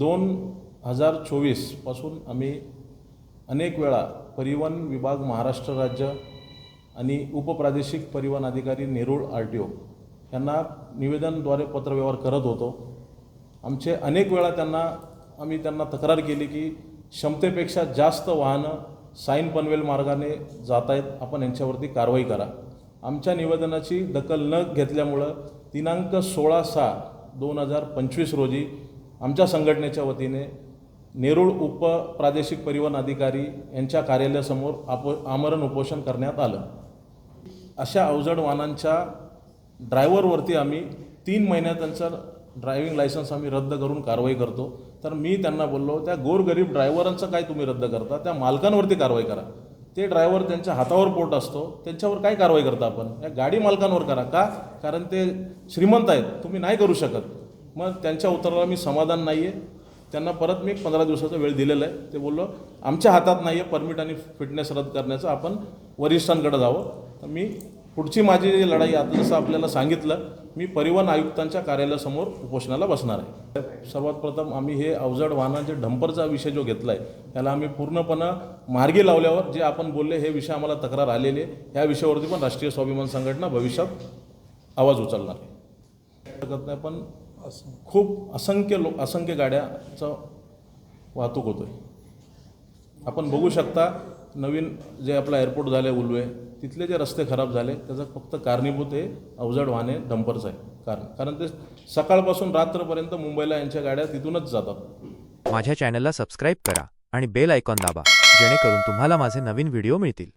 दोन हजार चोवीसपासून आम्ही अनेक वेळा परिवहन विभाग महाराष्ट्र राज्य आणि उपप्रादेशिक परिवहन अधिकारी नेरूळ आर टी ओ यांना निवेदनद्वारे पत्रव्यवहार करत होतो. आमचे अनेक वेळा त्यांना आम्ही त्यांना तक्रार केली की क्षमतेपेक्षा जास्त वाहनं साईन पनवेल मार्गाने जात आहेत आपण यांच्यावरती कारवाई करा. आमच्या निवेदनाची दखल न घेतल्यामुळं दिनांक सोळा सहा दोन हजार पंचवीस रोजी आमच्या संघटनेच्या वतीने नेरूळ उप प्रादेशिक परिवहन अधिकारी यांच्या कार्यालयासमोर आपो आमरण उपोषण करण्यात आलं. अशा अवजड वाहनांच्या ड्रायव्हरवरती आम्ही तीन महिन्यात त्यांचं ड्रायव्हिंग लायसन्स आम्ही रद्द करून कारवाई करतो. तर मी त्यांना बोललो त्या गोरगरीब ड्रायव्हरांचं काय तुम्ही रद्द करता? त्या मालकांवरती कारवाई करा. ते ड्रायव्हर त्यांच्या हातावर पोट असतो त्यांच्यावर काय कारवाई करता आपण? या गाडी मालकांवर करा. का? कारण ते श्रीमंत आहेत तुम्ही नाही करू शकत. मग त्यांच्या उत्तराला मी समाधान नाही आहे त्यांना परत मी एक पंधरा दिवसाचा वेळ दिलेला आहे. ते बोललो आमच्या हातात नाही आहे परमिट आणि फिटनेस रद्द करण्याचं. आपण वरिष्ठांकडे जावं. तर मी पुढची माझी जी लढाई आता जसं आपल्याला सांगितलं मी परिवहन आयुक्तांच्या कार्यालयासमोर उपोषणाला बसणार आहे. सर्वात प्रथम आम्ही हे अवजड वाहनांचे डंपरचा विषय जो घेतला आहे त्याला आम्ही पूर्णपणे मार्गी लावल्यावर जे आपण बोलले हे विषय आम्हाला तक्रार आलेले ह्या विषयावरती पण राष्ट्रीय स्वाभिमान संघटना भविष्यात आवाज उचलणार आहे. शकत नाही पण खूप असंख्य लो असंख्य गाड्याचं वाहतूक होतो आहे आपण बघू शकता नवीन जे आपला एअरपोर्ट झाले उलवे तिथले जे रस्ते खराब झाले त्याचं फक्त कारणीभूत हे अवजड वाहने डंपरचं आहे. कारण कारण ते सकाळपासून रात्रपर्यंत मुंबईला यांच्या गाड्या तिथूनच जातात. माझ्या चॅनलला सबस्क्राईब करा आणि बेल आयकॉन दाबा जेणेकरून तुम्हाला माझे नवीन व्हिडिओ मिळतील.